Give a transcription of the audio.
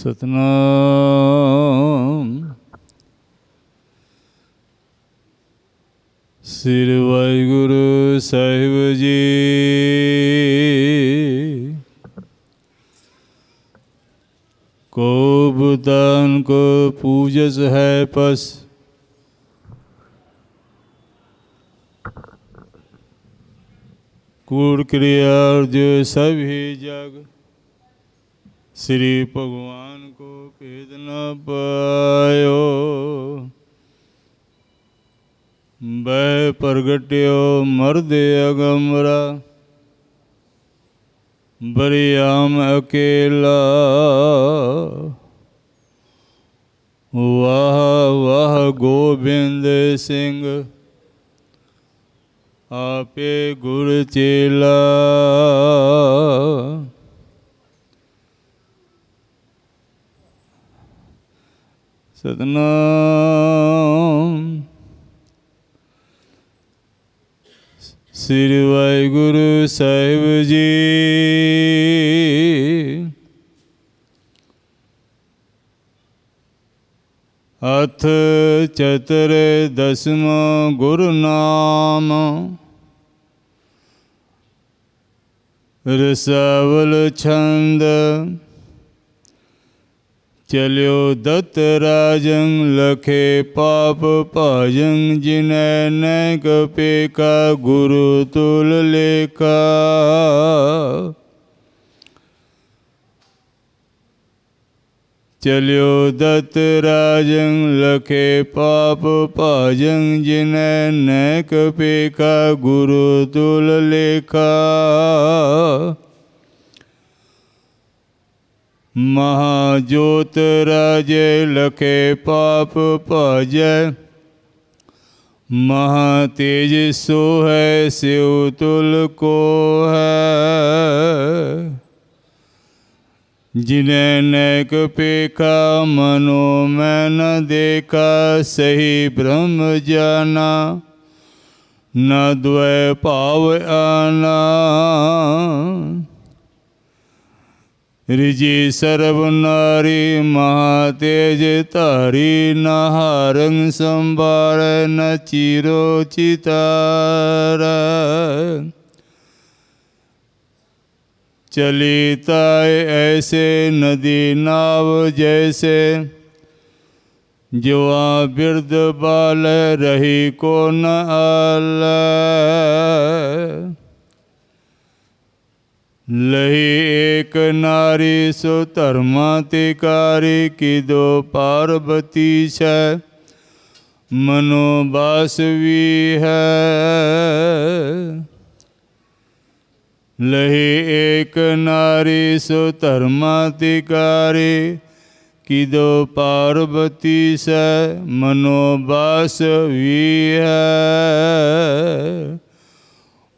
सतनाम। श्री वाहगुरु साहिब जी। को भूतान को पूजस है पस। कूड़ क्रिया और जो सभी जग। ਸ੍ਰੀ ਭਗਵਾਨ ਕੋ ਭੇਦ ਨ ਪਾਇਓ। ਬੈ ਪ੍ਰਗਟਿਓ ਮਰਦ ਅਗਮਰਾ। ਬਰਿਆਮ ਅਕੇਲਾ। ਵਾਹ ਵਾਹ ਗੋਬਿੰਦ ਸਿੰਘ। ਆਪੇ ਗੁਰ ਚੇਲਾ। ਸਤਨਾਮ। ਸ੍ਰੀ ਵਾਹਿਗੁਰੂ ਸਾਹਿਬ ਜੀ। ਅਥ ਚਤਰ ਦਸਮ ਗੁਰੂ ਨਾਮ। ਰਸਵਲ ਛੰਦ। ਚਲਿਓ ਦਤ ਰਾਜੰ ਲਖੇ ਪਾਪ ਭਾਜੰ ਜਿਨੈ ਨੈ ਕਪੇ ਕਾ ਗੁਰੂ ਤੁਲ ਲੇਖਾ ਚਲਿਓ ਦਤ ਰਾਜੰ ਲਖੇ ਪਾਪ ਭਾਜੰ ਜਿਨੈ ਨੈ ਕਪੇ ਕਾ ਗੁਰੂ ਤੁਲ ਲੇਖਾ ਮਹਾਜੋਤ ਰਾਜੇ ਲਖੇ ਪਾਪ ਭਾਜੈ। ਮਹਾ ਤੇਜ ਸੋ ਹੈ ਸਿਉ ਤੁਲ ਕੋ ਹੈ ਜਿਨੈ ਨੈਕ ਪੇਖਾ ਮਨੋ ਮੈਂ ਨ ਦੇਖਾ, ਸਹੀ ਬ੍ਰਹਮ ਜਾਨਾ। ਨ ਦੁਇ ਭਾਵ ਆਨਾ। ਰਿਜੀ ਸਰਬ ਨਾਰੀ ਮਹਾ ਤੇਜ ਧਾਰੀ ਨਹਾਰੰ ਸੰਭਾਰ ਨ ਚੀਰੋ ਚਿਤਾਰ चली ताय ऐसे नदी नाव जैसे जुआ बिरद बाल रही को न आल ਲਹੀ ਏਕ ਨਾਰੀ, ਸੋ ਧਰਮਾ ਤੇ ਕਾਰੇ ਕਿਦੋ ਪਾਰਬਤੀ ਸੈ ਮਨੋ ਬਾਸ ਵੀ ਹੈ। ਲਹੀ ਏਕ ਨਾਰੀ, ਸੋ ਧਰਮਾ ਤੇ ਕਾਰੇ ਕਿਦੋ ਪਾਰਬਤੀ ਸੈ ਮਨੋ ਬਾਸ ਵੀ ਹੈ।